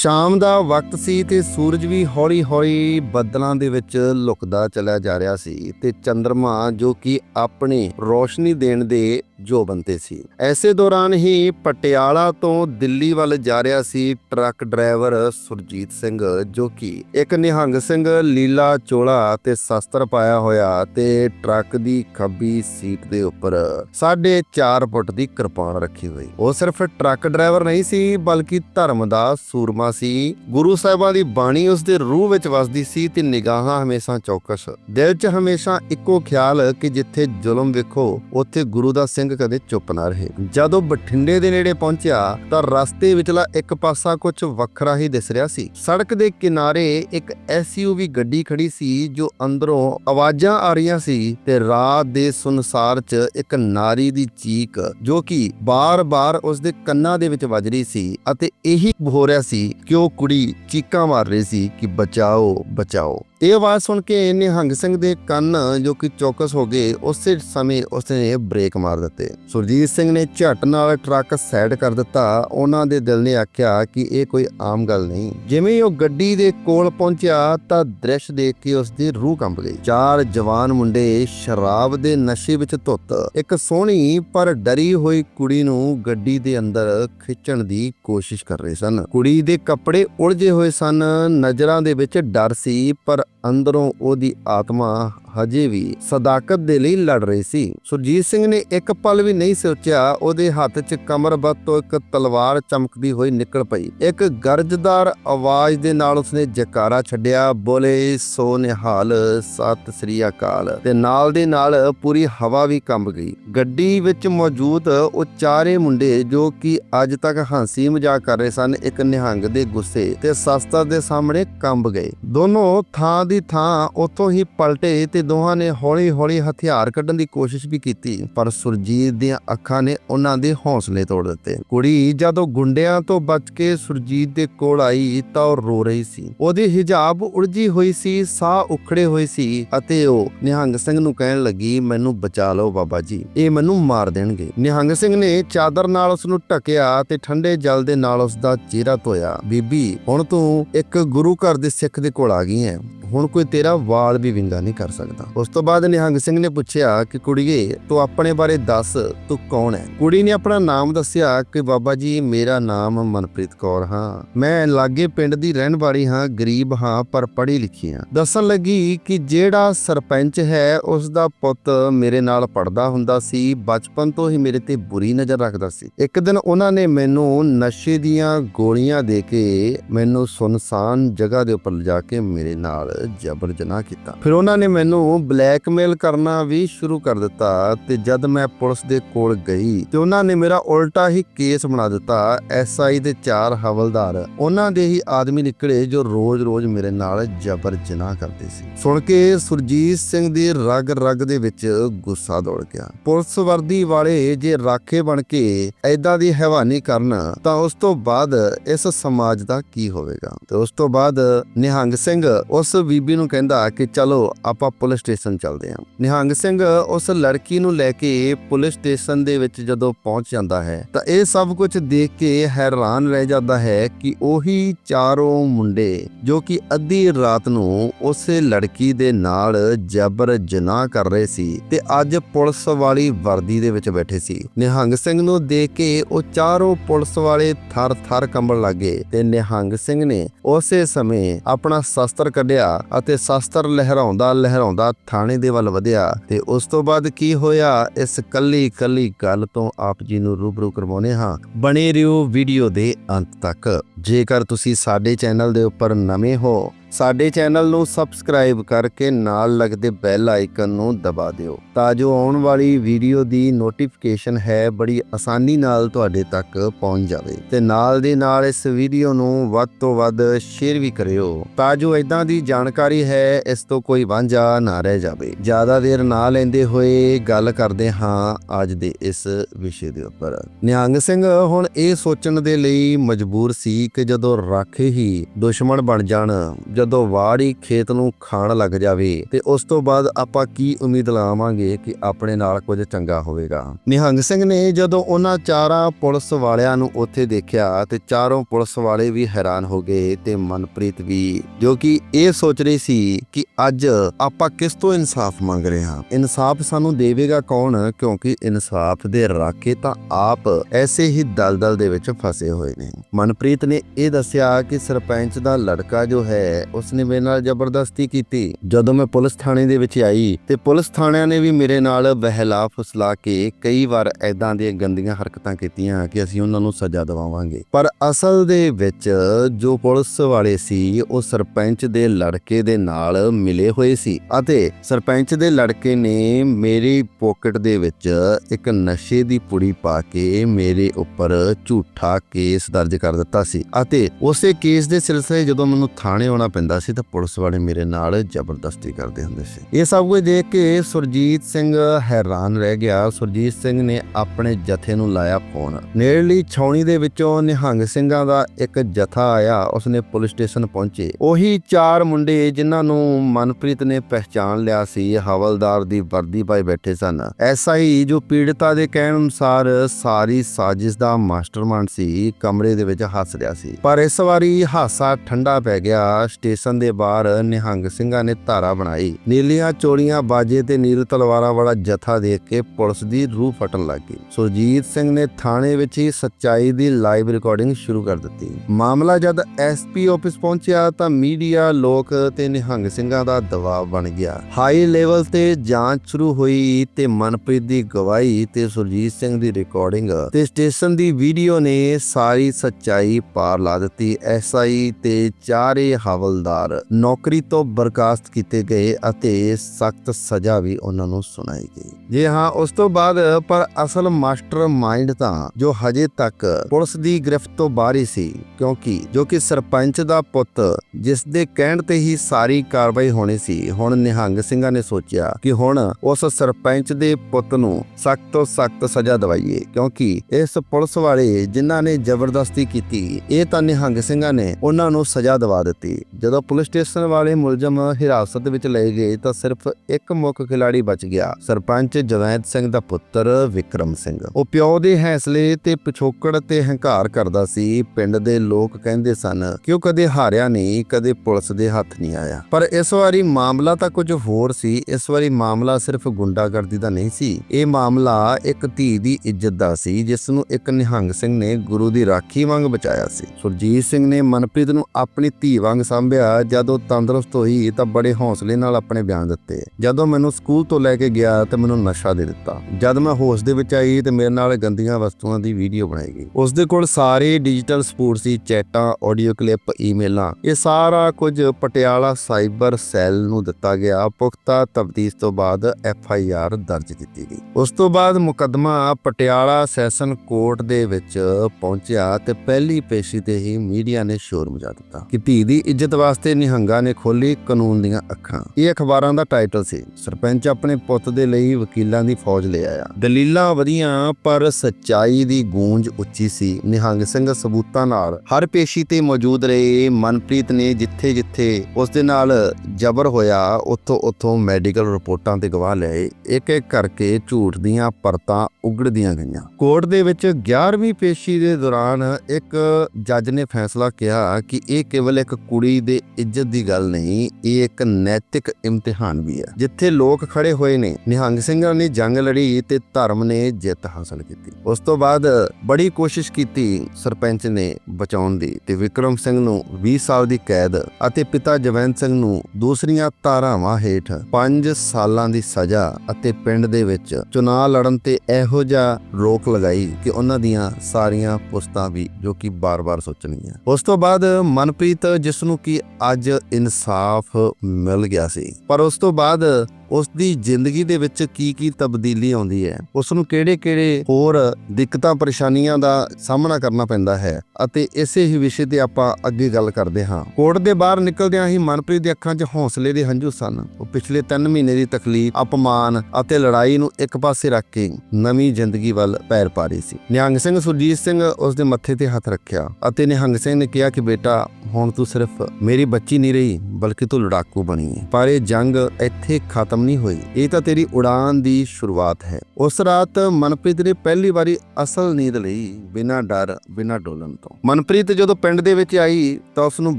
ਸ਼ਾਮ ਦਾ ਵਕਤ ਸੀ ਤੇ ਸੂਰਜ ਵੀ ਹੌਲੀ-ਹੌਲੀ ਬੱਦਲਾਂ ਦੇ ਵਿੱਚ ਲੁਕਦਾ ਚਲਾ ਜਾ ਰਿਹਾ ਸੀ ਤੇ ਚੰ드ਰਮਾ ਜੋ ਕਿ ਆਪਣੀ ਰੋਸ਼ਨੀ ਦੇਣ ਦੇ ਜੋ ਬੰਤੇ ਸੀ। ਐਸੇ ਦੌਰਾਨ ਹੀ ਪਟਿਆਲਾ ਤੋਂ ਦਿੱਲੀ ਵੱਲ ਜਾ ਰਿਹਾ ਸੀ ਟਰੱਕ ਡਰਾਈਵਰ ਸੁਰਜੀਤ ਸਿੰਘ, ਜੋ ਕਿ ਇੱਕ ਨਿਹੰਗ ਸਿੰਘ ਲੀਲਾ ਚੋਲਾ ਤੇ ਸ਼ਸਤਰ ਪਾਇਆ ਹੋਇਆ ਤੇ ਟਰੱਕ ਦੀ ਖੱਬੀ ਸੀਟ ਦੇ ਉੱਪਰ 4.5 ਫੁੱਟ ਦੀ ਕਿਰਪਾਨ ਰੱਖੀ ਹੋਈ। ਉਹ ਸਿਰਫ ਟਰੱਕ ਡਰਾਈਵਰ ਨਹੀਂ ਸੀ, ਬਲਕਿ ਧਰਮ ਦਾ ਸੂਰਮਾ ਸੀ। ਗੁਰੂ ਸਾਹਿਬਾਂ ਦੀ ਬਾਣੀ ਉਸ ਦੇ ਰੂਹ ਵਿੱਚ ਵਸਦੀ ਸੀ ਤੇ ਨਿਗਾਹਾਂ ਹਮੇਸ਼ਾ ਚੌਕਸ। ਦਿਲ 'ਚ ਹਮੇਸ਼ਾ ਇੱਕੋ ਖਿਆਲ ਕਿ ਜਿੱਥੇ ਜ਼ੁਲਮ ਵੇਖੋ, ਉੱਥੇ ਗੁਰੂ ਦਾ ਸਿੰਘ ਕਦੇ ਚੁੱਪ ਨਾ ਰਹੇ। ਜਦੋਂ ਬਠਿੰਡੇ ਦੇ ਨੇੜੇ ਪਹੁੰਚਿਆ, ਤਾਂ ਰਸਤੇ ਵਿਚਲਾ ਇੱਕ ਪਾਸਾ ਕੁਝ ਵੱਖਰਾ ਹੀ ਦਿਸ ਰਿਹਾ ਸੀ। ਸੜਕ ਦੇ ਕਿਨਾਰੇ ਇੱਕ ਐਸਯੂਵੀ ਗੱਡੀ ਖੜੀ ਸੀ, ਜੋ ਅੰਦਰੋਂ ਆਵਾਜ਼ਾਂ ਆ ਰਹੀਆਂ ਸੀ ਤੇ ਰਾਤ ਦੇ ਸੁਨਸਾਰ 'ਚ ਇੱਕ ਨਾਰੀ ਦੀ ਚੀਕ, ਜੋ ਕਿ ਬਾਰ-ਬਾਰ ਉਸ ਦੇ ਕੰਨਾਂ ਦੇ ਵਿੱਚ ਵੱਜ ਰਹੀ ਸੀ ਅਤੇ ਇਹੀ ਹੋ ਰਿਹਾ ਸੀ ਕਿ ਉਹ ਕੁੜੀ ਚੀਕਾਂ ਮਾਰ ਰਹੀ ਸੀ ਕਿ ਬਚਾਓ ਬਚਾਓ? ਇਹ ਆਵਾਜ਼ ਸੁਣ ਕੇ ਨਿਹੰਗ ਸਿੰਘ ਦੇ ਕੰਨ ਜੋ ਕਿ ਚੌਕਸ ਹੋ ਗਏ, ਉਸੇ ਸਮੇਂ ਉਸਨੇ ਬ੍ਰੇਕ ਮਾਰ ਦਿੱਤੇ। ਸੁਰਜੀਤ ਸਿੰਘ ਨੇ ਝਟ ਨਾਲ ਟਰੱਕ ਸਾਈਡ ਕਰ ਦਿੱਤਾ। ਉਹਨਾਂ ਦੇ ਦਿਲ ਨੇ ਆਖਿਆ ਕਿ ਇਹ ਕੋਈ ਆਮ ਗੱਲ ਨਹੀਂ। ਜਿਵੇਂ ਉਹ ਗੱਡੀ ਦੇ ਕੋਲ ਪਹੁੰਚਿਆ ਤਾਂ ਦ੍ਰਿਸ਼ ਦੇਖ ਕੇ ਉਸ ਦੀ ਰੂਹ ਕੰਬ ਗਈ। ਚਾਰ ਜਵਾਨ ਮੁੰਡੇ ਸ਼ਰਾਬ ਦੇ ਨਸ਼ੇ ਵਿੱਚ ਧੁੱਤ। ਇੱਕ ਸੋਹਣੀ ਪਰ ਡਰੀ ਹੋਈ ਕੁੜੀ ਨੂੰ ਗੱਡੀ ਦੇ ਅੰਦਰ ਖਿੱਚਣ ਦੀ ਕੋਸ਼ਿਸ਼ ਕਰ ਰਹੇ ਸਨ। ਕੁੜੀ ਦੇ ਕੱਪੜੇ ਉਲਝੇ ਹੋਏ ਸਨ। ਨਜ਼ਰਾਂ ਦੇ ਵਿੱਚ ਡਰ ਸੀ, ਪਰ ਅੰਦਰੋਂ ਉਹਦੀ ਆਤਮਾ ਹਜੇ ਵੀ ਸਦਾਕਤ ਦੇ ਲਈ ਲੜ ਰਹੀ ਸੀ। ਸੁਰਜੀਤ ਸਿੰਘ ਨੇ ਇੱਕ ਪਲ ਵੀ ਨਹੀਂ ਸੋਚਿਆ, ਉਹਦੇ ਹੱਥ 'ਚ ਕਮਰਬੱਤ ਤੋਂ ਇੱਕ ਤਲਵਾਰ ਚਮਕਦੀ ਹੋਈ ਨਿਕਲ ਪਈ। ਇੱਕ ਗਰਜਦਾਰ ਆਵਾਜ਼ ਦੇ ਨਾਲ ਉਸਨੇ ਜਕਾਰਾ ਛੱਡਿਆ, ਬੋਲੇ, ਸੋ ਨਿਹਾਲ, ਸਤਿ ਸ੍ਰੀ ਅਕਾਲ। ਤੇ ਨਾਲ ਦੇ ਨਾਲ ਪੂਰੀ ਹਵਾ ਵੀ ਕੰਬ ਗਈ। ਗੱਡੀ ਵਿੱਚ ਮੌਜੂਦ ਉਹ ਚਾਰੇ ਮੁੰਡੇ ਜੋ ਕਿ ਅੱਜ ਤੱਕ ਹਾਸੀ ਮਜ਼ਾਕ ਕਰ ਰਹੇ ਸਨ, ਇੱਕ ਨਿਹੰਗ ਦੇ ਗੁੱਸੇ ਤੇ ਸਸਤਾ ਦੇ ਸਾਹਮਣੇ ਕੰਬ ਗਏ। ਦੋਨੋਂ ਥਾਂ ਦੀ ਥਾਂ ਉੱਥੋਂ ਹੀ ਪਲਟੇ ਤੇ ਦੋਹਾਂ ਨੇ ਹੌਲੀ-ਹੌਲੀ ਹਥਿਆਰ ਕੱਢਣ ਦੀ ਕੋਸ਼ਿਸ਼ ਵੀ ਕੀਤੀ, ਪਰ ਸੁਰਜੀਤ ਦੀਆਂ ਅੱਖਾਂ ਨੇ ਉਹਨਾਂ ਦੇ ਹੌਸਲੇ ਤੋੜ ਦਿੱਤੇ। ਕੁੜੀ ਜਦੋਂ ਗੁੰਡਿਆਂ ਤੋਂ ਬਚ ਕੇ ਸੁਰਜੀਤ ਦੇ ਕੋਲ ਆਈ ਤਾਂ ਉਹ ਰੋ ਰਹੀ ਸੀ। ਉਹਦੀ ਹਿਜਾਬ ਉਲਝੀ ਹੋਈ ਸੀ, ਸਾਹ ਉਖੜੇ ਹੋਏ ਸੀ ਅਤੇ ਉਹ ਨਿਹੰਗ ਸਿੰਘ ਨੂੰ ਕਹਿਣ ਲੱਗੀ, ਮੈਨੂੰ ਬਚਾ ਲਓ ਬਾਬਾ ਜੀ, ਇਹ ਮੈਨੂੰ ਮਾਰ ਦੇਣਗੇ। ਨਿਹੰਗ ਸਿੰਘ ਨੇ ਚਾਦਰ ਨਾਲ ਉਸ ਨੂੰ ਢੱਕਿਆ ਤੇ ਠੰਡੇ ਜਲ ਦੇ ਨਾਲ ਉਸ ਦਾ ਚਿਹਰਾ ਧੋਇਆ। ਬੀਬੀ, ਹੁਣ ਤੂੰ ਇੱਕ ਗੁਰੂ ਘਰ ਦੇ ਸਿੱਖ ਦੇ ਕੋਲ ਆ ਗਈ ਹੈ। ਹੁਣ ਹੁਣ ਕੋਈ ਤੇਰਾ ਵਾਲ ਵੀ ਵਿੰਗਾ ਨਹੀਂ ਕਰ ਸਕਦਾ। ਉਸ ਤੋਂ ਬਾਅਦ ਨਿਹੰਗ ਸਿੰਘ ਨੇ ਪੁੱਛਿਆ ਕਿ ਕੁੜੀਏ, ਤੂੰ ਆਪਣੇ ਬਾਰੇ ਦੱਸ, ਤੂੰ ਕੌਣ ਹੈ? ਕੁੜੀ ਨੇ ਆਪਣਾ ਨਾਮ ਦੱਸਿਆ ਕਿ ਬਾਬਾ ਜੀ, ਮੇਰਾ ਨਾਮ ਮਨਪ੍ਰੀਤ ਕੌਰ ਹਾਂ। ਮੈਂ ਲਾਗੇ ਪਿੰਡ ਦੀ ਰਹਿਣ ਵਾਲੀ ਹਾਂ, ਗਰੀਬ ਹਾਂ, ਪਰ ਪੜ੍ਹੀ ਲਿਖੀ ਹਾਂ। ਦੱਸਣ ਲੱਗੀ ਕਿ ਜਿਹੜਾ ਸਰਪੰਚ ਹੈ ਉਸ ਦਾ ਪੁੱਤ ਮੇਰੇ ਨਾਲ ਪੜਦਾ ਹੁੰਦਾ ਸੀ, ਬਚਪਨ ਤੋਂ ਹੀ ਮੇਰੇ ਤੇ ਬੁਰੀ ਨਜ਼ਰ ਰੱਖਦਾ ਸੀ। ਇੱਕ ਦਿਨ ਉਹਨਾਂ ਨੇ ਮੈਨੂੰ ਨਸ਼ੇ ਦੀਆਂ ਗੋਲੀਆਂ ਦੇ ਕੇ ਮੈਨੂੰ ਸੁਨਸਾਨ ਜਗ੍ਹਾ ਦੇ ਉੱਪਰ ਲਿਜਾ ਕੇ ਮੇਰੇ ਨਾਲ ਜਬਰ ਜਨਾਹ ਕੀਤਾ। ਫਿਰ ਉਹਨਾਂ ਨੇ ਮੈਨੂੰ ਬਲੈਕਮੇਲ ਕਰਨਾ ਵੀ ਸ਼ੁਰੂ ਕਰ ਦਿੱਤਾ ਤੇ ਜਦ ਮੈਂ ਪੁਲਿਸ ਦੇ ਕੋਲ ਗਈ ਤੇ ਉਹਨਾਂ ਨੇ ਮੇਰਾ ਉਲਟਾ ਹੀ ਕੇਸ ਬਣਾ ਦਿੱਤਾ ਐਸਆਈ ਦੇ ਚਾਰ ਹਵਲਦਾਰ। ਉਹਨਾਂ ਦੇ ਹੀ ਆਦਮੀ ਨਿਕਲੇ ਜੋ ਰੋਜ਼-ਰੋਜ਼ ਮੇਰੇ ਨਾਲ ਜਬਰ ਜਨਾਹ ਕਰਦੇ ਸੀ। ਸੁਣ ਕੇ ਸੁਰਜੀਤ ਸਿੰਘ ਦੀ ਰਗ ਰਗ ਦੇ ਵਿੱਚ ਗੁੱਸਾ ਦੌੜ ਗਿਆ। ਪੁਲਿਸ ਵਰਦੀ ਵਾਲੇ ਜੇ ਰਾਖੇ ਬਣ ਕੇ ਐਦਾਂ ਦੀ ਹੈਵਾਨੀ ਕਰਨ ਤਾਂ ਉਸ ਤੋਂ ਬਾਅਦ ਇਸ ਸਮਾਜ ਦਾ ਕੀ ਹੋਵੇਗਾ? ਤੇ ਉਸ ਤੋਂ ਬਾਅਦ ਨਿਹੰਗ ਸਿੰਘ ਉਸ ਬੀਬੀ ਨੂੰ ਕਹਿੰਦਾ ਕਿ ਚਲੋ, ਆਪਾਂ ਪੁਲਿਸ ਸਟੇਸ਼ਨ ਚੱਲਦੇ ਹਾਂ ਨਿਹੰਗ ਸਿੰਘ ਉਸ ਲੜਕੀ ਨੂੰ ਲੈ ਕੇ ਪੁਲਿਸ ਸਟੇਸ਼ਨ ਦੇ ਵਿੱਚ ਜਦੋਂ ਪਹੁੰਚ ਜਾਂਦਾ ਹੈ, ਤਾਂ ਇਹ ਸਭ ਕੁਝ ਦੇਖ ਕੇ ਹੈਰਾਨ ਰਹਿ ਜਾਂਦਾ ਹੈ ਕਿ ਉਹੀ ਚਾਰੋਂ ਮੁੰਡੇ ਜੋ ਕਿ ਅੱਧੀ ਰਾਤ ਨੂੰ ਉਸੇ ਲੜਕੀ ਦੇ ਨਾਲ ਜਬਰ ਜਨਾਹ ਕਰ ਰਹੇ ਸੀ ਤੇ ਅੱਜ ਪੁਲਿਸ ਵਾਲੀ ਵਰਦੀ ਦੇ ਵਿੱਚ ਬੈਠੇ ਸੀ। ਨਿਹੰਗ ਸਿੰਘ ਨੂੰ ਦੇਖ ਕੇ ਉਹ ਚਾਰੋਂ ਪੁਲਿਸ ਵਾਲੇ ਥਰ-ਥਰ ਕੰਬਣ ਲੱਗੇ ਤੇ ਨਿਹੰਗ ਸਿੰਘ ਨੇ ਉਸੇ ਸਮੇਂ ਆਪਣਾ ਸ਼ਸਤਰ ਕੱਢਿਆ ਅਤੇ ਸ਼ਸਤਰ ਲਹਿਰਾਉਂਦਾ ਲਹਿਰਾਉਂਦਾ ਥਾਣੇ ਦੇ ਵੱਲ ਵਧਿਆ ਤੇ ਉਸ ਤੋਂ ਬਾਅਦ ਕੀ ਹੋਇਆ? ਇਸ ਕੱਲੀ ਕੱਲੀ ਗੱਲ ਤੋਂ ਆਪ ਜੀ ਨੂੰ ਰੂਬਰੂ ਕਰਵਾਉਨੇ ਹਾਂ। ਬਣੇ ਰਹੋ ਵੀਡੀਓ ਦੇ ਅੰਤ ਤੱਕ। ਜੇਕਰ ਤੁਸੀਂ ਸਾਡੇ ਚੈਨਲ ਦੇ ਉੱਪਰ ਨਵੇਂ ਹੋ ਸਾਡੇ ਚੈਨਲ ਨੂੰ ਸਬਸਕ੍ਰਾਈਬ ਕਰਕੇ ਨਾਲ ਲੱਗਦੇ ਬੈਲ ਆਈਕਨ ਨੂੰ ਦਬਾ ਦਿਓ ਤਾਂ ਜੋ ਆਉਣ ਵਾਲੀ ਵੀਡੀਓ ਦੀ ਨੋਟੀਫਿਕੇਸ਼ਨ ਹੈ ਬੜੀ ਆਸਾਨੀ ਨਾਲ ਤੁਹਾਡੇ ਤੱਕ ਪਹੁੰਚ ਜਾਵੇ ਤੇ ਨਾਲ ਦੇ ਨਾਲ ਇਸ ਵੀਡੀਓ ਨੂੰ ਵੱਧ ਤੋਂ ਵੱਧ ਸ਼ੇਅਰ ਵੀ ਕਰਿਓ ਤਾਂ ਜੋ ਇਦਾਂ ਦੀ ਜਾਣਕਾਰੀ ਹੈ ਇਸ ਤੋਂ ਕੋਈ ਵਾਂਝਾ ਨਾ ਰਹਿ ਜਾਵੇ। ਜ਼ਿਆਦਾ ਦੇਰ ਨਾ ਲੈਂਦੇ ਹੋਏ ਗੱਲ ਕਰਦੇ ਹਾਂ ਅੱਜ ਦੇ ਇਸ ਵਿਸ਼ੇ ਦੇ ਉੱਪਰ। ਨਿਹੰਗ ਸਿੰਘ ਹੁਣ ਇਹ ਸੋਚਣ ਦੇ ਲਈ ਮਜਬੂਰ ਸੀ ਕਿ ਜਦੋਂ ਰਾਖੇ ਹੀ ਦੁਸ਼ਮਣ ਬਣ ਜਾਣ ਜਦੋਂ ਵਾੜੀ ਖੇਤ ਨੂੰ ਖਾਣ ਲੱਗ ਜਾਵੇ ਤੇ ਉਸ ਤੋਂ ਬਾਅਦ ਆਪਾਂ ਕੀ ਉਮੀਦ ਲਾਵਾਂਗੇ ਕਿ ਆਪਣੇ ਨਾਲ ਕੁਝ ਚੰਗਾ ਹੋਵੇਗਾ? ਨਿਹੰਗ ਸਿੰਘ ਨੇ ਜਦੋਂ ਉਹਨਾਂ ਚਾਰਾਂ ਪੁਲਿਸ ਵਾਲਿਆਂ ਨੂੰ ਉੱਥੇ ਦੇਖਿਆ ਤੇ ਚਾਰੋਂ ਪੁਲਿਸ ਵਾਲੇ ਵੀ ਹੈਰਾਨ ਹੋ ਗਏ ਤੇ ਮਨਪ੍ਰੀਤ ਵੀ, ਜੋ ਕਿ ਇਹ ਸੋਚ ਰਹੀ ਸੀ ਕਿ ਅੱਜ ਆਪਾਂ ਕਿਸ ਤੋਂ ਇਨਸਾਫ ਮੰਗ ਰਹੇ ਹਾਂ? ਇਨਸਾਫ ਸਾਨੂੰ ਦੇਵੇਗਾ ਕੌਣ? ਕਿਉਂਕਿ ਇਨਸਾਫ ਦੇ ਰਾਖੇ ਤਾਂ ਆਪ ਐਸੇ ਹੀ ਦਲਦਲ ਦੇ ਵਿੱਚ ਫਸੇ ਹੋਏ ਨੇ। ਮਨਪ੍ਰੀਤ ਨੇ ਇਹ ਦੱਸਿਆ ਕਿ ਸਰਪੰਚ ਦਾ ਲੜਕਾ ਜੋ ਹੈ ਉਸਨੇ ਮੇਰੇ ਨਾਲ ਜ਼ਬਰਦਸਤੀ ਕੀਤੀ। ਜਦੋਂ ਮੈਂ ਪੁਲਿਸ ਥਾਣੇ ਦੇ ਵਿੱਚ ਆਈ ਤੇ ਪੁਲਿਸ ਥਾਣਿਆਂ ਨੇ ਵੀ ਮੇਰੇ ਨਾਲ ਬਹਿਲਾ ਫੁਸਲਾ ਕੇ ਕਈ ਵਾਰ ਐਦਾਂ ਦੀਆਂ ਗੰਦੀਆਂ ਹਰਕਤਾਂ ਕੀਤੀਆਂ ਕਿ ਅਸੀਂ ਉਹਨਾਂ ਨੂੰ ਸਜ਼ਾ ਦਿਵਾਵਾਂਗੇ। ਪਰ ਅਸਲ ਦੇ ਵਿੱਚ ਜੋ ਪੁਲਿਸ ਵਾਲੇ ਸੀ, ਉਹ ਸਰਪੰਚ ਦੇ ਲੜਕੇ ਦੇ ਨਾਲ ਮਿਲੇ ਹੋਏ ਸੀ ਅਤੇ ਸਰਪੰਚ ਦੇ ਲੜਕੇ ਨੇ ਮੇਰੀ ਪੋਕਟ ਦੇ ਵਿੱਚ ਇੱਕ ਨਸ਼ੇ ਦੀ ਪੁੜੀ ਪਾ ਕੇ ਮੇਰੇ ਉੱਪਰ ਝੂਠਾ ਕੇਸ ਦਰਜ ਕਰ ਦਿੱਤਾ ਸੀ ਅਤੇ ਉਸੇ ਕੇਸ ਦੇ ਸਿਲਸਿਲੇ ਜਦੋਂ ਮੈਨੂੰ ਥਾਣੇ ਆਉਣਾ ਪੈਂਦਾ ਸੀ ਤਾਂ ਪੁਲਿਸ ਵਾਲੇ ਮੇਰੇ ਨਾਲ ਜ਼ਬਰਦਸਤੀ ਕਰਦੇ ਹੁੰਦੇ ਸੀ। ਇਹ ਸਭ ਕੁਝ ਦੇਖ ਕੇ ਸੁਰਜੀਤ ਸਿੰਘ ਹੈਰਾਨ ਰਹਿ ਗਿਆ। ਸੁਰਜੀਤ ਸਿੰਘ ਨੇ ਆਪਣੇ ਜਥੇ ਨੂੰ ਲਾਇਆ ਫੋਨ। ਨੇੜਲੀ ਛਾਉਣੀ ਦੇ ਵਿੱਚੋਂ ਨਿਹੰਗ ਸਿੰਘਾਂ ਦਾ ਇੱਕ ਜਥਾ ਆਇਆ। ਉਸਨੇ ਪੁਲਿਸ ਸਟੇਸ਼ਨ ਪਹੁੰਚੇ। ਉਹੀ ਚਾਰ ਮੁੰਡੇ ਜਿਨ੍ਹਾਂ ਨੂੰ ਮਨਪ੍ਰੀਤ ਨੇ ਪਹਿਚਾਣ ਲਿਆ ਸੀ, ਹਵਲਦਾਰ ਦੀ ਵਰਦੀ ਪਾਈ ਬੈਠੇ ਸਨ। ਐਸਾ ਹੀ ਜੋ ਪੀੜਤਾ ਦੇ ਕਹਿਣ ਅਨੁਸਾਰ ਸਾਰੀ ਸਾਜ਼ਿਸ਼ ਦਾ ਮਾਸਟਰਮਾਈਂਡ ਸੀ, ਕਮਰੇ ਦੇ ਵਿੱਚ ਹੱਸ ਰਿਹਾ ਸੀ। ਪਰ ਇਸ ਵਾਰੀ ਹਾਸਾ ਠੰਡਾ ਪੈ ਗਿਆ। ਸਟੇਸ਼ਨ ਦੇ ਬਾਹਰ ਨਿਹੰਗ ਸਿੰਘਾਂ ਨੇ ਧਾਰਾ ਬਣਾਈ। ਨੀਲੀਆਂ ਚੋਲੀਆਂ ਬਾਜੇ ਤੇ ਨੀਲ ਤਲਵਾਰਾਂ ਵਾਲਾ ਜਥਾ ਦੇਖ ਕੇ ਪੁਲਿਸ ਦੀ ਰੂਹ ਫਟਣ ਲੱਗ ਸੁਰਜੀਤ ਸਿੰਘ ਨੇ ਥਾਣੇ ਵਿੱਚ ਹੀ ਸੱਚਾਈ ਦੀ ਲਾਈਵ ਰਿਕਾਰਡਿੰਗ ਸ਼ੁਰੂ ਕਰ ਦਿੱਤੀ। ਮਾਮਲਾ ਜਦ ਐਸਪੀ ਆਫਿਸ ਪਹੁੰਚਿਆ ਤਾਂ ਮੀਡੀਆ, ਲੋਕ ਤੇ ਨਿਹੰਗ ਸਿੰਘਾਂ ਦਾ ਦਬਾਅ ਬਣ ਗਿਆ। ਹਾਈ ਲੈਵਲ ਤੇ ਜਾਂਚ ਸ਼ੁਰੂ ਹੋਈ ਤੇ ਮਨਪ੍ਰੀਤ ਦੀ ਗਵਾਹੀ ਤੇ ਸੁਰਜੀਤ ਸਿੰਘ ਦੀ ਰਿਕਾਰਡਿੰਗ ਤੇ ਸਟੇਸ਼ਨ ਦੀ ਵੀਡੀਓ ਨੇ ਸਾਰੀ ਸੱਚਾਈ ਪਾਰ ਲਾ ਦਿੱਤੀ। ਐਸਆਈ ਤੇ ਚਾਰੇ ਹਵਲ ਹਵਲਦਾਰ ਨੌਕਰੀ ਤੋਂ ਬਰਖਾਸਤ ਕੀਤੇ ਗਏ ਅਤੇ ਸਖਤ ਸਜ਼ਾ ਵੀ ਉਹਨਾਂ ਨੂੰ ਸੁਣਾਈ ਗਈ। ਜੀ ਹਾਂ, ਉਸ ਤੋਂ ਬਾਅਦ ਪਰ ਅਸਲ ਮਾਸਟਰ ਮਾਈਂਡ ਤਾਂ ਜੋ ਹਜੇ ਤੱਕ ਪੁਲਿਸ ਦੀ ਗ੍ਰਿਫਤ ਤੋਂ ਬਾਹਰ ਹੀ ਸੀ, ਕਿਉਂਕਿ ਜੋ ਕਿ ਸਰਪੰਚ ਦਾ ਪੁੱਤ ਜਿਸ ਦੇ ਕਹਿਣ ਤੇ ਹੀ ਸਾਰੀ ਕਾਰਵਾਈ ਹੋਣੀ ਸੀ, ਹੁਣ ਨਿਹੰਗ ਸਿੰਘਾਂ ਨੇ ਸੋਚਿਆ ਕਿ ਹੁਣ ਉਸ ਸਰਪੰਚ ਦੇ ਪੁੱਤ ਨੂੰ ਸਖਤ ਤੋਂ ਸਖਤ ਸਜ਼ਾ ਦਵਾਈਏ, ਕਿਉਂਕਿ ਇਸ ਪੁਲਿਸ ਵਾਲੇ ਜਿਨ੍ਹਾਂ ਨੇ ਜ਼ਬਰਦਸਤੀ ਕੀਤੀ, ਇਹ ਤਾਂ ਨਿਹੰਗ ਸਿੰਘਾਂ ਨੇ ਉਹਨਾਂ ਨੂੰ ਸਜ਼ਾ ਦਵਾ ਦਿੱਤੀ ਜਦੋਂ ਪੁਲਿਸ ਸਟੇਸ਼ਨ ਵਾਲੇ ਮੁਲਜ਼ਮ ਹਿਰਾਸਤ ਵਿੱਚ ਲਏ ਗਏ ਤਾਂ ਸਿਰਫ ਇੱਕ ਮੁੱਖ ਖਿਲਾੜੀ ਬਚ ਗਿਆ। ਸਰਪੰਚ ਜਵੈਦ ਸਿੰਘ ਦਾ ਪੁੱਤਰ ਵਿਕਰਮ ਸਿੰਘ। ਉਹ ਪਿਓ ਦੇ ਹੈਸਲੇ ਤੇ ਪਿਛੋਕੜ ਤੇ ਹੰਕਾਰ ਕਰਦਾ ਸੀ। ਪਿੰਡ ਦੇ ਲੋਕ ਕਹਿੰਦੇ ਸਨ ਕਿ ਉਹ ਕਦੇ ਹਾਰਿਆ ਨਹੀਂ, ਕਦੇ ਪੁਲਿਸ ਦੇ ਹੱਥ ਨਹੀਂ ਆਇਆ? ਪਰ ਇਸ ਵਾਰੀ ਮਾਮਲਾ ਤਾਂ ਕੁਝ ਹੋਰ ਸੀ। ਇਸ ਵਾਰੀ ਮਾਮਲਾ ਸਿਰਫ ਗੁੰਡਾਗਰਦੀ ਦਾ ਨਹੀਂ ਸੀ। ਇਹ ਮਾਮਲਾ ਇੱਕ ਧੀ ਦੀ ਇੱਜ਼ਤ ਦਾ ਸੀ, ਜਿਸ ਨੂੰ ਇੱਕ ਨਿਹੰਗ ਸਿੰਘ ਨੇ ਗੁਰੂ ਦੀ ਰਾਖੀ ਵਾਂਗ ਬਚਾਇਆ ਸੀ। ਸੁਰਜੀਤ ਸਿੰਘ ਨੇ ਮਨਪ੍ਰੀਤ ਨੂੰ ਆਪਣੀ ਧੀ ਵਾਂਗ ਸੰਭਿਆ। ਜਦੋਂ ਤੰਦਰੁਸਤ ਹੋਈ ਤਾਂ ਬੜੇ ਹੌਸਲੇ ਨਾਲ ਆਪਣੇ ਬਿਆਨ ਦਿੱਤੇ। ਜਦੋਂ ਮੈਨੂੰ ਸਕੂਲ ਤੋਂ ਲੈ ਕੇ ਗਿਆ ਤੇ ਮੈਨੂੰ ਨਸ਼ਾ ਦੇ ਦਿੱਤਾ। ਜਦ ਮੈਂ ਹੋਸ਼ ਦੇ ਵਿੱਚ ਆਈ ਤੇ ਮੇਰੇ ਨਾਲ ਗੰਦੀਆਂ ਵਸਤੂਆਂ ਦੀ ਵੀਡੀਓ ਬਣਾਈ ਗਈ। ਉਸ ਦੇ ਕੋਲ ਸਾਰੇ ਡਿਜੀਟਲ ਸਪੋਰਟ ਸੀ, ਚੈਟਾਂ, ਆਡੀਓ ਕਲਿੱਪ, ਈਮੇਲਾਂ, ਇਹ ਸਾਰਾ ਕੁਝ ਪਟਿਆਲਾ ਸਾਈਬਰ ਸੈੱਲ ਨੂੰ ਦਿੱਤਾ ਗਿਆ। ਪੁਖਤਾ ਤਬਦੀਸ਼ ਤੋਂ ਬਾਅਦ ਐਫ ਆਈ ਆਰ ਦਰਜ ਕੀਤੀ ਗਈ। ਉਸ ਤੋਂ ਬਾਅਦ ਮੁਕੱਦਮਾ ਪਟਿਆਲਾ ਸੈਸ਼ਨ ਕੋਰਟ ਦੇ ਵਿੱਚ ਪਹੁੰਚਿਆ ਤੇ ਪਹਿਲੀ ਪੇਸ਼ੀ ਤੇ ਹੀ ਮੀਡੀਆ ਨੇ ਸ਼ੋਰ ਮਚਾ ਦਿੱਤਾ। ਕਿ ਧੀ ਦੀ ਇੱਜ਼ਤ ਵਾਸਤੇ ਨਿਹੰਗਾ ਨੇ ਖੋਲੀ ਕਾਨੂੰਨ ਦੀਆਂ ਅੱਖਾਂ। ਇਹ ਅਖਬਾਰਾਂ ਦਾ ਟਾਈਟਲ ਸੀ, ਸਰਪੰਚ ਆਪਣੇ ਪੁੱਤ ਦੇ ਲਈ ਵਕੀਲਾਂ ਦੀ ਫੌਜ ਲੈ ਆਇਆ। ਦਲੀਲਾਂ ਵਧੀਆਂ, ਪਰ ਸੱਚਾਈ ਦੀ ਗੂੰਜ ਉੱਚੀ ਸੀ। ਨਿਹੰਗ ਸਿੰਘ ਸਬੂਤਾਂ ਨਾਲ ਹਰ ਪੇਸ਼ੀ ਤੇ ਮੌਜੂਦ ਰਹੇ ਮਨਪ੍ਰੀਤ ਨੇ ਜਿੱਥੇ ਜਿੱਥੇ ਉਸ ਦੇ ਨਾਲ ਜ਼ਬਰ ਹੋਇਆ ਉੱਥੋਂ ਉੱਥੋਂ ਮੈਡੀਕਲ ਰਿਪੋਰਟਾਂ ਤੇ ਗਵਾਹ ਲਏ। ਇੱਕ ਇੱਕ ਕਰਕੇ ਝੂਠ ਦੀਆਂ ਪਰਤਾਂ ਉਗੜਦੀਆਂ ਗਈਆਂ। ਕੋਰਟ ਦੇ ਵਿੱਚ 11ਵੀਂ ਪੇਸ਼ੀ ਦੇ ਦੌਰਾਨ ਇੱਕ ਜੱਜ ਨੇ ਫੈਸਲਾ ਕਿਹਾ ਕਿ ਇਹ ਕੇਵਲ ਇੱਕ ਕੁੜੀ ਦੇ ਇੱਜ਼ਤ ਦੀ ਗੱਲ ਨਹੀਂ, ਇਹ ਇੱਕ ਨੈਤਿਕ ਇਮਤਿਹਾਨ ਵੀ ਹੈ। ਜਿੱਥੇ ਲੋਕ ਖੜੇ ਹੋਏ ਨੇ, ਨਿਹੰਗ ਸਿੰਘਾਂ ਨੇ ਜੰਗ ਲੜੀ ਤੇ ਧਰਮ ਨੇ ਜਿੱਤ ਹਾਸਲ ਕੀਤੀ। ਉਸ ਤੋਂ ਬਾਅਦ ਬੜੀ ਕੋਸ਼ਿਸ਼ ਕੀਤੀ ਸਰਪੰਚ ਨੇ ਬਚਾਉਣ ਦੀ ਤੇ ਵਿਕਰਮ ਸਿੰਘ ਨੂੰ 20 ਸਾਲ ਦੀ ਕੈਦ ਅਤੇ ਪਿਤਾ ਜਵੈਂਤ ਸਿੰਘ ਨੂੰ ਦੂਸਰੀਆਂ ਧਾਰਾਵਾਂ ਹੇਠ 5 ਸਾਲਾਂ ਦੀ ਸਜ਼ਾ ਅਤੇ ਪਿੰਡ ਦੇ ਵਿੱਚ ਚੁਣਾਵ ਲੜਨ ਤੇ ਇਹੋ ਜਿਹਾ ਰੋਕ ਲਗਾਈ ਕਿ ਉਹਨਾਂ ਦੀਆਂ ਸਾਰੀਆਂ ਪੁਸਤਾਂ ਵੀ ਜੋ ਕਿ ਬਾਰ-ਬਾਰ ਸੋਚਣੀਆਂ। ਉਸ ਤੋਂ ਬਾਅਦ ਮਨਪ੍ਰੀਤ, ਜਿਸ ਨੂੰ ਕਿ ਅੱਜ ਇਨਸਾਫ ਮਿਲ ਗਿਆ ਸੀ। ਪਰ ਉਸ ਤੋਂ ਬਾਅਦ ਉਸ ਦੀ ਜ਼ਿੰਦਗੀ ਦੇ ਵਿੱਚ ਕੀ ਕੀ ਤਬਦੀਲੀ ਆਉਂਦੀ ਹੈ ਉਸ ਨੂੰ ਕਿਹੜੇ-ਕਿਹੜੇ ਹੋਰ ਦਿੱਕਤਾਂ ਪਰੇਸ਼ਾਨੀਆਂ ਦਾ ਸਾਹਮਣਾ ਕਰਨਾ ਪੈਂਦਾ ਹੈ ਅਤੇ ਇਸੇ ਹੀ ਵਿਸ਼ੇ ਤੇ ਆਪਾਂ ਅੱਗੇ ਗੱਲ ਕਰਦੇ ਹਾਂ। ਕੋਰਟ ਦੇ ਬਾਹਰ ਨਿਕਲਦਿਆਂ ਹੀ ਮਨਪ੍ਰੀਤ ਦੇ ਅੱਖਾਂ 'ਚ ਹੌਸਲੇ ਦੇ ਹੰਝੂ ਸਨ। ਉਹ ਪਿਛਲੇ 3 ਮਹੀਨੇ ਦੀ ਤਕਲੀਫ, ਅਪਮਾਨ ਅਤੇ ਲੜਾਈ ਨੂੰ ਇੱਕ ਪਾਸੇ ਰੱਖ ਕੇ ਨਵੀਂ ਜ਼ਿੰਦਗੀ ਵੱਲ ਪੈਰ ਪਾ ਰਹੀ ਸੀ। ਨਿਹੰਗ ਸਿੰਘ ਸੁਰਜੀਤ ਸਿੰਘ ਉਸ ਦੇ ਮੱਥੇ ਤੇ ਹੱਥ ਰੱਖਿਆ ਅਤੇ ਨਿਹੰਗ ਸਿੰਘ ਨੇ ਕਿਹਾ ਕਿ ਬੇਟਾ, ਹੁਣ ਤੂੰ ਸਿਰਫ ਮੇਰੀ ਬੱਚੀ ਨਹੀਂ ਰਹੀ, ਬਲਕਿ ਤੂੰ ਲੜਾਕੂ ਬਣੀ ਹੈ। ਪਰ ਇਹ ਜੰਗ ਇੱਥੇ ਖਤਮ ਨਹੀਂ ਹੋਈ। ਇਹ ਤਾਂ ਤੇਰੀ ਉਡਾਨ ਦੀ ਸ਼ੁਰੂਆਤ ਹੈ। ਉਸ ਰਾਤ ਮਨਪ੍ਰੀਤ ਨੇ ਪਹਿਲੀ ਵਾਰੀ ਅਸਲ ਨੀਂਦ ਲਈ ਬਿਨਾਂ ਡਰ, ਬਿਨਾਂ ਡੋਲਣ ਤੋਂ। ਮਨਪ੍ਰੀਤ ਜਦੋਂ ਪਿੰਡ ਦੇ ਵਿੱਚ ਆਈ ਤਾਂ ਉਸ ਨੂੰ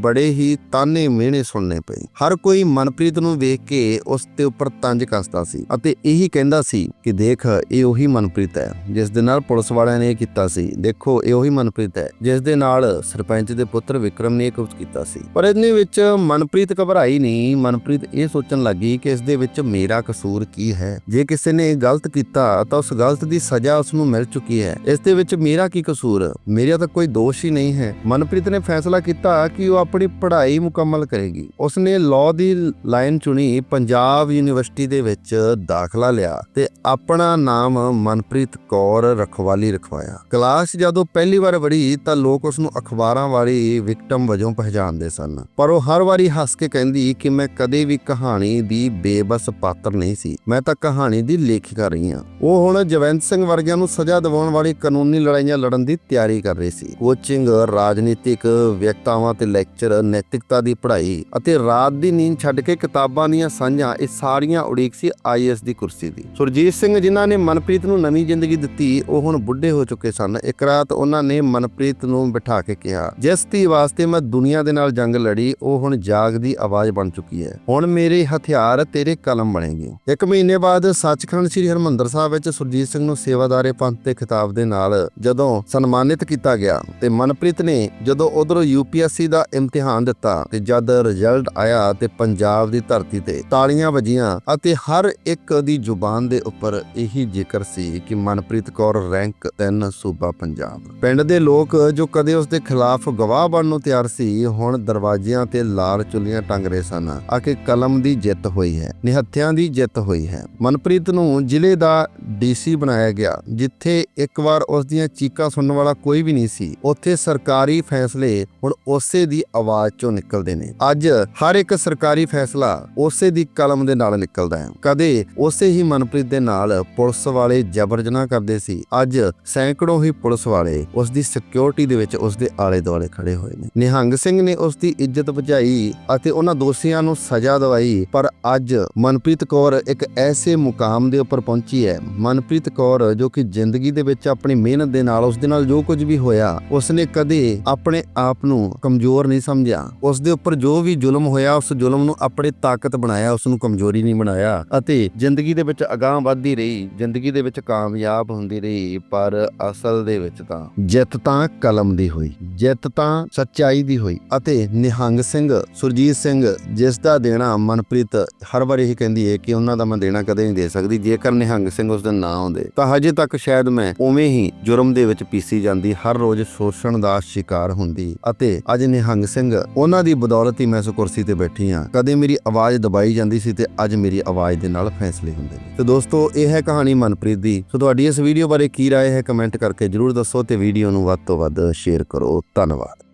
ਬੜੇ ਹੀ ਤਾਨੇ ਮਿਹਣੇ ਸੁਣਨੇ ਪਏ। ਹਰ ਕੋਈ ਮਨਪ੍ਰੀਤ ਨੂੰ ਵੇਖ ਕੇ ਉਸ ਦੇ ਉੱਪਰ ਤੰਜ ਕੱਸਦਾ ਸੀ ਅਤੇ ਇਹੀ ਕਹਿੰਦਾ ਸੀ ਕਿ ਦੇਖ, ਇਹ ਉਹੀ ਮਨਪ੍ਰੀਤ ਹੈ, ਜਿਸ ਦੇ ਨਾਲ ਪੁਲਿਸ ਵਾਲਿਆਂ ਨੇ ਇਹ ਕੀਤਾ ਸੀ। ਦੇਖੋ, ਇਹ ਉਹੀ ਮਨਪ੍ਰੀਤ ਹੈ, ਜਿਸ ਦੇ ਨਾਲ ਸਰਪੰਚ ਦੇ ਪੁੱਤਰ ਵਿਕਰਮ ਨੇ ਇਹ ਕੁਝ ਕੀਤਾ ਸੀ। ਪਰ ਇਹਦੇ ਵਿੱਚ ਮਨਪ੍ਰੀਤ ਘਬਰਾਈ ਨਹੀਂ। ਮਨਪ੍ਰੀਤ ਇਹ ਸੋਚਣ ਲੱਗੀ ਕਿ ਇਸ ਦੇ ਵਿੱਚ ਮੇਰਾ ਕਸੂਰ ਕੀ ਹੈ? ਜੇ ਕਿਸੇ ਨੇ ਗਲਤ ਕੀਤਾ, ਤਾਂ ਉਸ ਗਲਤ ਦੀ ਸਜ਼ਾ ਉਸ ਨੂੰ ਮਿਲ ਚੁੱਕੀ ਹੈ। ਇਸ ਦੇ ਵਿੱਚ ਮੇਰਾ ਕੀ ਕਸੂਰ? ਮੇਰਾ ਤਾਂ ਕੋਈ ਦੋਸ਼ ਹੀ ਨਹੀਂ ਹੈ। ਮਨਪ੍ਰੀਤ ਨੇ ਫੈਸਲਾ ਕੀਤਾ ਕਿ ਉਹ ਆਪਣੀ ਪੜ੍ਹਾਈ ਮੁਕੰਮਲ ਕਰੇਗੀ। ਉਸਨੇ ਲਾਅ ਦੀ ਲਾਈਨ ਚੁਣੀ, ਪੰਜਾਬ ਯੂਨੀਵਰਸਿਟੀ ਦੇ ਵਿੱਚ ਦਾਖਲਾ ਲਿਆ ਤੇ ਆਪਣਾ ਨਾਮ ਮਨਪ੍ਰੀਤ ਕੌਰ ਰਖਵਾਲੀ ਰਖਵਾਇਆ। ਕਲਾਸ ਜਦੋਂ ਪਹਿਲੀ ਵਾਰ ਵੜੀ, ਤਾਂ ਲੋਕ ਉਸ ਨੂੰ ਅਖਬਾਰਾਂ ਵਾਲੀ ਵਿਕਟਮ ਵਜੋਂ ਪਹਿਚਾਣਦੇ ਸਨ। ਪਰ ਉਹ ਹਰ ਵਾਰੀ ਹੱਸ ਕੇ ਕਹਿੰਦੀ ਕਿ ਮੈਂ ਕਦੇ ਵੀ ਕਹਾਣੀ ਦੀ ਬੇਬਸ ਪਾਤਰ ਨਹੀਂ ਸੀ। ਮੈਂ ਤਾਂ ਕਹਾਣੀ ਦੀ ਲੇਖਿਕਾ ਰਹੀ ਹਾਂ। ਉਹ ਹੁਣ ਜਵੰਤ ਸਿੰਘ ਵਰਗਿਆਂ ਨੂੰ ਸਜ਼ਾ ਦਿਵਾਉਣ ਵਾਲੀ ਕਾਨੂੰਨੀ ਲੜਾਈਆਂ ਲੜਨ ਦੀ ਤਿਆਰੀ ਕਰ ਰਹੀ ਸੀ। ਕੋਚਿੰਗ, ਰਾਜਨੀਤਿਕ ਵਿਅਕਤਾਵਾਂ ਤੇ ਲੈਕਚਰ, ਨੈਤਿਕਤਾ ਦੀ ਪੜ੍ਹਾਈ ਅਤੇ ਰਾਤ ਦੀ ਨੀਂਦ ਛੱਡ ਕੇ ਕਿਤਾਬਾਂ ਦੀਆਂ ਸਾਂਝਾਂ, ਇਹ ਸਾਰੀਆਂ ਉਡੀਕ ਸੀ ਆਈਐਸ ਦੀ ਕੁਰਸੀ ਦੀ। ਸੁਰਜੀਤ ਸਿੰਘ ਜਿਨ੍ਹਾਂ ਨੇ ਮਨਪ੍ਰੀਤ ਨੂੰ ਨਵੀਂ ਜ਼ਿੰਦਗੀ ਦਿੱਤੀ, ਉਹ ਹੁਣ ਬੁੱਢੇ ਹੋ ਚੁੱਕੇ ਸਨ। ਇੱਕ ਰਾਤ ਉਹਨਾਂ ਨੇ ਮਨਪ੍ਰੀਤ ਨੂੰ ਬਿਠਾ ਕੇ ਕਿਹਾ, ਜਿਸ ਦੀ ਵਾਸਤੇ ਮੈਂ ਦੁਨੀਆ ਦੇ ਨਾਲ ਜੰਗ ਲੜੀ, ਉਹ ਹੁਣ ਜਾਗ ਦੀ ਆਵਾਜ਼ ਬਣ ਚੁੱਕੀ ਹੈ। ਹੁਣ ਮੇਰੇ ਹਥਿਆਰ ਤੇਰੇ ਕਲਮ ਬਣੇਗੀ। ਇੱਕ ਮਹੀਨੇ ਬਾਅਦ ਸੱਚਖੰਡ ਸ੍ਰੀ ਹਰਮੰਦਰ ਸਾਹਿਬ ਵਿੱਚ ਸੁਰਜੀਤ ਸਿੰਘ ਨੂੰ ਸੇਵਾਦਾਰੇ ਪੰਥ ਦੇ ਖਿਤਾਬ ਦੇ ਨਾਲ ਜਦੋਂ ਸਨਮਾਨਿਤ ਕੀਤਾ ਗਿਆ ਤੇ ਮਨਪ੍ਰੀਤ ਨੇ ਜਦੋਂ ਉਧਰੋਂ ਯੂਪੀਐਸਸੀ ਦਾ ਇਮਤਿਹਾਨ ਦਿੱਤਾ ਤੇ ਜਦ ਰਿਜ਼ਲਟ ਆਇਆ ਤੇ ਪੰਜਾਬ ਦੀ ਧਰਤੀ ਤੇ ਤਾਲੀਆਂ ਵੱਜੀਆਂ ਅਤੇ ਹਰ ਇੱਕ ਦੀ ਜ਼ੁਬਾਨ ਦੇ ਉੱਪਰ ਇਹੀ ਜ਼ਿਕਰ ਸੀ ਕਿ ਮਨਪ੍ਰੀਤ ਕੌਰ ਰੈਂਕ 3 ਸੂਬਾ ਪੰਜਾਬ। ਪਿੰਡ ਦੇ ਲੋਕ ਜੋ ਕਦੇ ਉਸ ਦੇ ਖਿਲਾਫ ਗਵਾਹ ਬਣਨ ਨੂੰ ਤਿਆਰ ਸੀ, ਹੁਣ ਦਰਵਾਜ਼ਿਆਂ ਤੇ ਲਾਲ ਚੁੱਲੀਆਂ ਟੰਗ ਰਹੇ ਸਨ। ਆ ਕਿ ਕਲਮ ਦੀ ਜਿੱਤ ਹੋਈ ਹੈ। ਨਿਹੱਥੇ ਨਿਹੱਥਿਆਂ ਦੀ ਜਿੱਤ ਹੋਈ ਹੈ। ਮਨਪ੍ਰੀਤ ਨੂੰ ਜ਼ਿਲ੍ਹੇ ਦਾ ਡੀਸੀ ਬਣਾਇਆ ਗਿਆ, ਜਿੱਥੇ ਇੱਕ ਵਾਰ ਉਸ ਦੀਆਂ ਚੀਕਾਂ ਸੁਣਨ ਵਾਲਾ ਕੋਈ ਵੀ ਨਹੀਂ ਸੀ। ਉੱਥੇ ਸਰਕਾਰੀ ਫੈਸਲੇ ਹੁਣ ਉਸੇ ਦੀ ਆਵਾਜ਼ ਚੋਂ ਨਿਕਲਦੇ ਨੇ। ਅੱਜ ਹਰ ਇੱਕ ਸਰਕਾਰੀ ਫੈਸਲਾ ਉਸੇ ਦੀ ਕਲਮ ਦੇ ਨਾਲ ਨਿਕਲਦਾ ਹੈ। ਕਦੇ ਉਸੇ ਹੀ ਮਨਪ੍ਰੀਤ ਦੇ ਨਾਲ ਪੁਲਿਸ ਵਾਲੇ ਜ਼ਬਰ ਜਨਾਹ ਕਰਦੇ ਸੀ। ਅੱਜ ਸੈਂਕੜੋਂ ਹੀ ਪੁਲਿਸ ਵਾਲੇ ਉਸ ਦੀ ਸਿਕਿਉਰਿਟੀ ਦੇ ਵਿੱਚ ਉਸ ਦੇ ਆਲੇ ਦੁਆਲੇ ਖੜੇ ਹੋਏ ਨੇ। ਨਿਹੰਗ ਸਿੰਘ ਨੇ ਉਸ ਦੀ ਇੱਜ਼ਤ ਬਚਾਈ ਅਤੇ ਉਹਨਾਂ ਦੋਸ਼ੀਆਂ ਨੂੰ ਸਜ਼ਾ ਦਵਾਈ, ਪਰ ਅੱਜ ਮਨ ਮਨਪ੍ਰੀਤ ਕੌਰ ਇੱਕ ਐਸੇ ਮੁਕਾਮ ਦੇ ਉੱਪਰ ਪਹੁੰਚੀ ਹੈ। ਮਨਪ੍ਰੀਤ ਕੌਰ ਜੋ ਕਿ ਜ਼ਿੰਦਗੀ ਦੇ ਵਿੱਚ ਆਪਣੀ ਮਿਹਨਤ ਦੇ ਨਾਲ, ਉਸ ਦੇ ਨਾਲ ਜੋ ਕੁਝ ਵੀ ਹੋਇਆ, ਉਸਨੇ ਕਦੇ ਆਪਣੇ ਆਪ ਨੂੰ ਕਮਜ਼ੋਰ ਨਹੀਂ ਸਮਝਿਆ। ਉਸ ਦੇ ਉੱਪਰ ਜੋ ਵੀ ਜ਼ੁਲਮ ਹੋਇਆ, ਉਸ ਜ਼ੁਲਮ ਨੂੰ ਆਪਣੀ ਤਾਕਤ ਬਣਾਇਆ, ਉਸ ਨੂੰ ਕਮਜ਼ੋਰੀ ਨਹੀਂ ਬਣਾਇਆ ਅਤੇ ਜ਼ਿੰਦਗੀ ਦੇ ਵਿੱਚ ਅਗਾਹ ਵੱਧਦੀ ਰਹੀ, ਜ਼ਿੰਦਗੀ ਦੇ ਵਿੱਚ ਕਾਮਯਾਬ ਹੁੰਦੀ ਰਹੀ, ਪਰ ਅਸਲ ਦੇ ਵਿੱਚ ਤਾਂ ਜਿੱਤ ਤਾਂ ਕਲਮ ਦੀ ਹੋਈ, ਜਿੱਤ ਤਾਂ ਸੱਚਾਈ ਦੀ ਹੋਈ ਅਤੇ ਨਿਹੰਗ ਸਿੰਘ, ਸੁਰਜੀਤ ਸਿੰਘ, ਜਿਸ ਦਾ ਦੇਣਾ ਮਨਪ੍ਰੀਤ ਹਰ ਵਾਰ ਇਹੀ ਕਹਿੰਦੀ ਹੈ ਕਿ ਉਹਨਾਂ ਦਾ ਮੈਂ ਦੇਣਾ ਕਦੇ ਨਹੀਂ ਦੇ ਸਕਦੀ ਜੇਕਰ ਨਿਹੰਗ ਸਿੰਘ ਉਸ ਦਾ ਨਾਂ ਆਉਂਦੇ ਤਾਂ ਹਜੇ ਤੱਕ ਸ਼ਾਇਦ ਮੈਂ ਉਵੇਂ ਹੀ ਜੁਰਮ ਦੇ ਵਿੱਚ ਪੀਸੀ ਜਾਂਦੀ ਹਰ ਰੋਜ਼ ਸ਼ੋਸ਼ਣ ਦਾ ਸ਼ਿਕਾਰ ਹੁੰਦੀ ਅਤੇ ਅੱਜ ਨਿਹੰਗ ਸਿੰਘ ਉਹਨਾਂ ਦੀ ਬਦੌਲਤ ਹੀ ਮੈਂ ਇਸ ਕੁਰਸੀ ਤੇ ਬੈਠੀ ਹਾਂ ਕਦੇ ਮੇਰੀ ਆਵਾਜ਼ ਦਬਾਈ ਜਾਂਦੀ ਸੀ ਤੇ ਅੱਜ ਮੇਰੀ ਆਵਾਜ਼ ਦੇ ਨਾਲ ਫੈਸਲੇ ਹੁੰਦੇ ਨੇ ਤੇ ਦੋਸਤੋ ਇਹ ਹੈ ਕਹਾਣੀ ਮਨਪ੍ਰੀਤ ਦੀ ਸੋ ਤੁਹਾਡੀ ਇਸ ਵੀਡੀਓ ਬਾਰੇ ਕੀ رائے ਹੈ ਕਮੈਂਟ ਕਰਕੇ ਜਰੂਰ ਦੱਸੋ ਤੇ ਵੀਡੀਓ ਨੂੰ ਵੱਧ ਤੋਂ ਵੱਧ ਸ਼ੇਅਰ ਕਰੋ ਧੰਨਵਾਦ